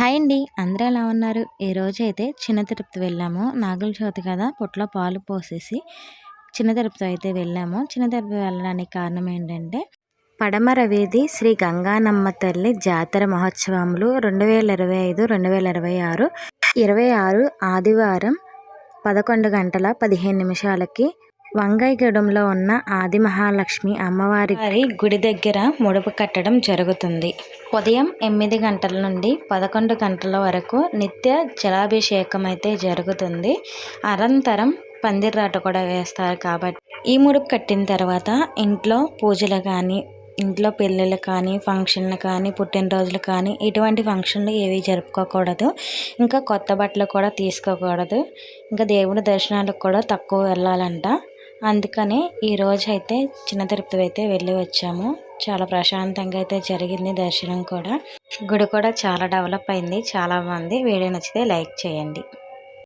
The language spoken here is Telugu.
హాయ్ అండి. అందరూ ఎలా ఉన్నారు? ఈరోజు అయితే చిన్న తిరుపతి వెళ్ళాము. నాగుల చవితి కదా పొట్లో పాలు పోసేసి చిన్న తిరుపతి అయితే వెళ్ళాము. చిన్న తిరుపతి వెళ్ళడానికి కారణం ఏంటంటే పడమర వీధి శ్రీ గంగానమ్మ తల్లి జాతర మహోత్సవములు రెండు వేల ఇరవై ఐదు రెండు వేల ఇరవై ఆరు. ఇరవై ఆరు ఆదివారం పదకొండు గంటల పదిహేను నిమిషాలకి వంగైగూడెంలో ఉన్న ఆది మహాలక్ష్మి అమ్మవారి గుడి దగ్గర ముడుపు కట్టడం జరుగుతుంది. ఉదయం ఎనిమిది గంటల నుండి పదకొండు గంటల వరకు నిత్య జలాభిషేకం అయితే జరుగుతుంది. అనంతరం పందిర్రాట కూడా వేస్తారు కాబట్టి. ఈ ముడుపు కట్టిన తర్వాత ఇంట్లో పూజలు కానీ ఇంట్లో పెళ్ళిళ్ళు కానీ ఫంక్షన్లు కానీ పుట్టినరోజులు కానీ ఇటువంటి ఫంక్షన్లు ఏవి జరుపుకోకూడదు. ఇంకా కొత్త బట్టలు కూడా తీసుకోకూడదు. ఇంకా దేవుడి దర్శనాలకు కూడా తక్కువ వెళ్ళాలంట. అందుకని ఈరోజు అయితే చిన్న తిరుపతి అయితే వెళ్ళి వచ్చాము. చాలా ప్రశాంతంగా అయితే జరిగింది దర్శనం కూడా. గుడి కూడా చాలా డెవలప్ అయింది. చాలా బాగుంది వీడియో నచ్చితే లైక్ చేయండి.